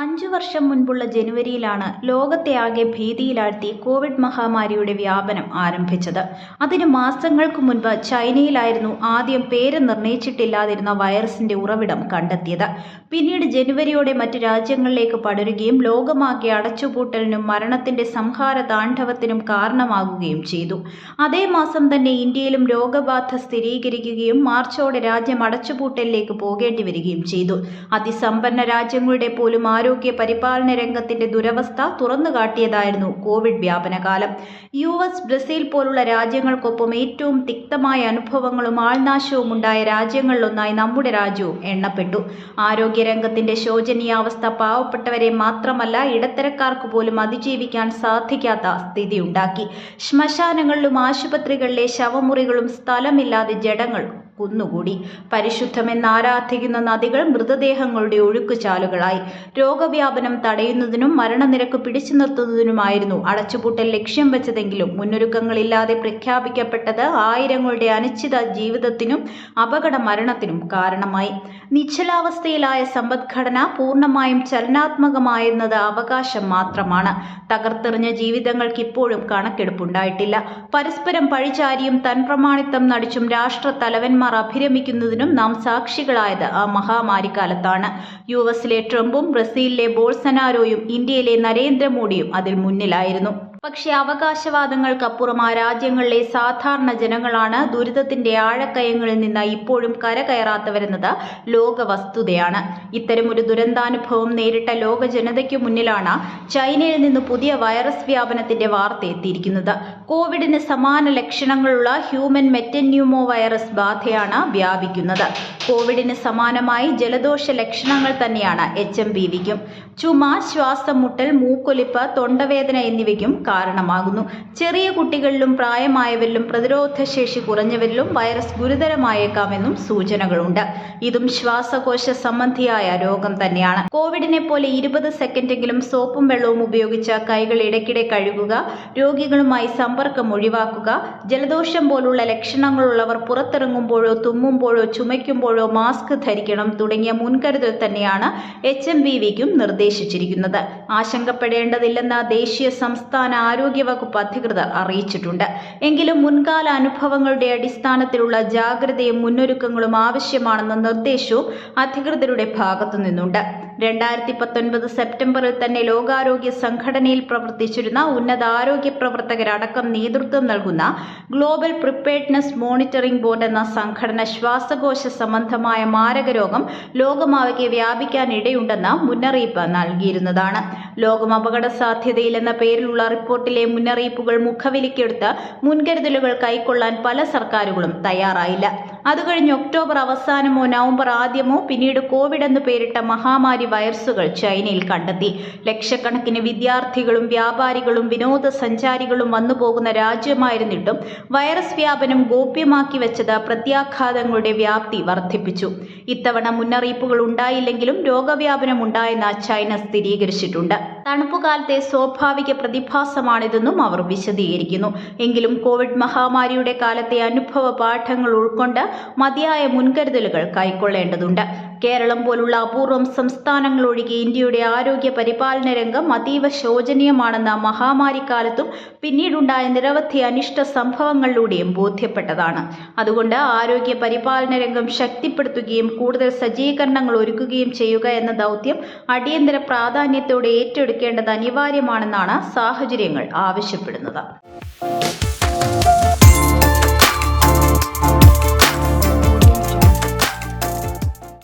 അഞ്ചു വർഷം മുൻപുള്ള ജനുവരിയിലാണ് ലോകത്തെ ആകെ ഭീതിയിലാഴ്ത്തി കോവിഡ് മഹാമാരിയുടെ വ്യാപനം ആരംഭിച്ചത്. അതിന് മാസങ്ങൾക്ക് മുൻപ് ചൈനയിലായിരുന്നു ആദ്യം പേര് നിർണയിച്ചിട്ടില്ലാതിരുന്ന വൈറസിന്റെ ഉറവിടം കണ്ടെത്തിയത്. പിന്നീട് ജനുവരിയോടെ മറ്റ് രാജ്യങ്ങളിലേക്ക് പടരുകയും ലോകമാകെ അടച്ചുപൂട്ടലിനും മരണത്തിന്റെ സംഹാര താണ്ഡവത്തിനും കാരണമാകുകയും ചെയ്തു. അതേ മാസം തന്നെ ഇന്ത്യയിലും രോഗബാധ സ്ഥിരീകരിക്കുകയും മാർച്ചോടെ രാജ്യം അടച്ചുപൂട്ടലിലേക്ക് പോകേണ്ടി വരികയും ചെയ്തു. അതിസമ്പന്ന രാജ്യങ്ങളുടെ പോലും പരിപാലന രംഗത്തിന്റെ ദുരവസ്ഥ തുറന്നു കാട്ടിയതായിരുന്നു കോവിഡ് വ്യാപനകാലം. യു എസ് ബ്രസീൽ പോലുള്ള രാജ്യങ്ങൾക്കൊപ്പം ഏറ്റവും തിക്തമായ അനുഭവങ്ങളും ആൾനാശവും ഉണ്ടായ രാജ്യങ്ങളിലൊന്നായി നമ്മുടെ രാജ്യവും എണ്ണപ്പെട്ടു. ആരോഗ്യരംഗത്തിന്റെ ശോചനീയാവസ്ഥ പാവപ്പെട്ടവരെ മാത്രമല്ല ഇടത്തരക്കാർക്ക് പോലും അതിജീവിക്കാൻ സാധിക്കാത്ത സ്ഥിതിയുണ്ടാക്കി. ശ്മശാനങ്ങളിലും ആശുപത്രികളിലെ ശവമുറികളും സ്ഥലമില്ലാതെ ജഡങ്ങൾ കുന്നുകൂടി. പരിശുദ്ധമെന്ന് ആരാധിക്കുന്ന നദികൾ മൃതദേഹങ്ങളുടെ ഒഴുക്കുചാലുകളായി. രോഗവ്യാപനം തടയുന്നതിനും മരണനിരക്ക് പിടിച്ചു നിർത്തുന്നതിനുമായിരുന്നു അടച്ചുപൂട്ടൽ ലക്ഷ്യം വെച്ചതെങ്കിലും മുന്നൊരുക്കങ്ങളില്ലാതെ പ്രഖ്യാപിക്കപ്പെട്ടത് ആയിരങ്ങളുടെ അനിശ്ചിത ജീവിതത്തിനും അപകട മരണത്തിനും കാരണമായി. നിശ്ചലാവസ്ഥയിലായ സമ്പദ്ഘടന പൂർണമായും ചലനാത്മകമായിരുന്നത് അവകാശം മാത്രമാണ്. തകർത്തെറിഞ്ഞ ജീവിതങ്ങൾക്ക് ഇപ്പോഴും കണക്കെടുപ്പുണ്ടായിട്ടില്ല. പരസ്പരം പഴിചാരിയും തൻപ്രമാണിത്വം നടിച്ചും രാഷ്ട്ര തലവന്മാർ അഭിരമിക്കുന്നതിനും നാം സാക്ഷികളായത് ആ മഹാമാരി കാലത്താണ് യു എസിലെ ട്രംപും ബ്രസീലിലെ ബോൾസനാരോയും ഇന്ത്യയിലെ നരേന്ദ്രമോദിയും അതിൽ മുന്നിലായിരുന്നു. പക്ഷേ അവകാശവാദങ്ങൾക്കപ്പുറം ആ രാജ്യങ്ങളിലെ സാധാരണ ജനങ്ങളാണ് ദുരിതത്തിന്റെ ആഴക്കയങ്ങളിൽ നിന്ന് ഇപ്പോഴും കരകയറാത്തവരെന്നത് ലോക വസ്തുതയാണ് ഇത്തരമൊരു ദുരന്താനുഭവം നേരിട്ട ലോക ജനതയ്ക്കു മുന്നിലാണ് ചൈനയിൽ നിന്ന് പുതിയ വൈറസ് വ്യാപനത്തിന്റെ വാർത്ത എത്തിയിരിക്കുന്നത്. കോവിഡിന് സമാന ലക്ഷണങ്ങളുള്ള ഹ്യൂമൻ മെറ്റന്യൂമോ വൈറസ് ബാധയാണ് വ്യാപിക്കുന്നത്. കോവിഡിന് സമാനമായി ജലദോഷ ലക്ഷണങ്ങൾ തന്നെയാണ് എച്ച് എം ബി വിക്കും. ചുമ ശ്വാസം മുട്ടൽ മൂക്കൊലിപ്പ് തൊണ്ടവേദന എന്നിവയ്ക്കും കാരണമാകുന്നു. ചെറിയ കുട്ടികളിലും പ്രായമായവരിലും പ്രതിരോധശേഷി കുറഞ്ഞവരിലും വൈറസ് ഗുരുതരമായേക്കാമെന്നും സൂചനകളുണ്ട്. ഇതും ശ്വാസകോശ സംബന്ധിയായ രോഗം തന്നെയാണ്. കോവിഡിനെ പോലെ ഇരുപത് സെക്കൻഡെങ്കിലും സോപ്പും വെള്ളവും ഉപയോഗിച്ച കൈകൾ ഇടയ്ക്കിടെ കഴുകുക രോഗികളുമായി സമ്പർക്കം ഒഴിവാക്കുക ജലദോഷം പോലുള്ള ലക്ഷണങ്ങളുള്ളവർ പുറത്തിറങ്ങുമ്പോഴോ തുമ്മുമ്പോഴോ ചുമയ്ക്കുമ്പോഴോ മാസ്ക് ധരിക്കണം തുടങ്ങിയ മുൻകരുതൽ തന്നെയാണ് എച്ച് എം വിക്കും നിർദ്ദേശിച്ചിരിക്കുന്നത്. ആശങ്കപ്പെടേണ്ടതില്ലെന്ന ദേശീയ സംസ്ഥാന ആരോഗ്യ വകുപ്പ് അധികൃതർ അറിയിച്ചിട്ടുണ്ട്. എങ്കിലും മുൻകാല അനുഭവങ്ങളുടെ അടിസ്ഥാനത്തിലുള്ള ജാഗ്രതയും മുന്നൊരുക്കങ്ങളും ആവശ്യമാണെന്ന നിർദ്ദേശവും അധികൃതരുടെ ഭാഗത്തു നിന്നുണ്ട് രണ്ടായിരത്തി പത്തൊൻപത് സെപ്റ്റംബറിൽ തന്നെ ലോകാരോഗ്യ സംഘടനയിൽ പ്രവർത്തിച്ചിരുന്ന ഉന്നത ആരോഗ്യ പ്രവർത്തകരടക്കം നേതൃത്വം നൽകുന്ന ഗ്ലോബൽ പ്രിപ്പയർഡ്നെസ് മോണിറ്ററിംഗ് ബോർഡ് എന്ന സംഘടന ശ്വാസകോശ സംബന്ധമായ മാരകരോഗം ലോകമാകെ വ്യാപിക്കാൻ വ്യാപിക്കാനിടയുണ്ടെന്ന മുന്നറിയിപ്പ് നൽകിയിരുന്നതാണ്. ലോകം അപകട സാധ്യതയില്ലെന്ന പേരിലുള്ള റിപ്പോർട്ടിലെ മുന്നറിയിപ്പുകൾ മുഖവിലിക്കെടുത്ത് മുൻകരുതലുകൾ കൈക്കൊള്ളാൻ പല സർക്കാരുകളും തയ്യാറായില്ല. അത് കഴിഞ്ഞ് ഒക്ടോബർ അവസാനമോ നവംബർ ആദ്യമോ പിന്നീട് കോവിഡ് എന്ന് പേരിട്ട മഹാമാരി വൈറസുകൾ ചൈനയിൽ കണ്ടെത്തി. ലക്ഷക്കണക്കിന് വിദ്യാർത്ഥികളും വ്യാപാരികളും വിനോദസഞ്ചാരികളും വന്നുപോകുന്ന രാജ്യമായിരുന്നിട്ടും വൈറസ് വ്യാപനം ഗോപ്യമാക്കി വെച്ചത് പ്രത്യാഘാതങ്ങളുടെ വ്യാപ്തി വർദ്ധിപ്പിച്ചു. ഇത്തവണ മുന്നറിയിപ്പുകൾ ഉണ്ടായില്ലെങ്കിലും രോഗവ്യാപനം ഉണ്ടായെന്ന് ചൈന സ്ഥിരീകരിച്ചിട്ടുണ്ട്. തണുപ്പുകാലത്തെ സ്വാഭാവിക പ്രതിഭാസമാണിതെന്നും അവർ വിശദീകരിക്കുന്നു. എങ്കിലും കോവിഡ് മഹാമാരിയുടെ കാലത്തെ അനുഭവ പാഠങ്ങൾ ഉൾക്കൊണ്ട് മതിയായ മുൻകരുതലുകൾ കൈക്കൊള്ളേണ്ടതുണ്ട്. കേരളം പോലുള്ള അപൂർവം സംസ്ഥാനങ്ങളൊഴികെ ഇന്ത്യയുടെ ആരോഗ്യ പരിപാലന രംഗം അതീവ ശോചനീയമാണെന്ന മഹാമാരിക്കാലത്തും പിന്നീടുണ്ടായ നിരവധി അനിഷ്ട സംഭവങ്ങളിലൂടെയും ബോധ്യപ്പെട്ടതാണ്. അതുകൊണ്ട് ആരോഗ്യ പരിപാലന രംഗം ശക്തിപ്പെടുത്തുകയും കൂടുതൽ സജ്ജീകരണങ്ങൾ ഒരുക്കുകയും ചെയ്യുക എന്ന ദൗത്യം അടിയന്തര പ്രാധാന്യത്തോടെ എടുക്കേണ്ടത് അനിവാര്യമാണെന്നാണ് സാഹചര്യങ്ങൾ ആവശ്യപ്പെടുന്നത്.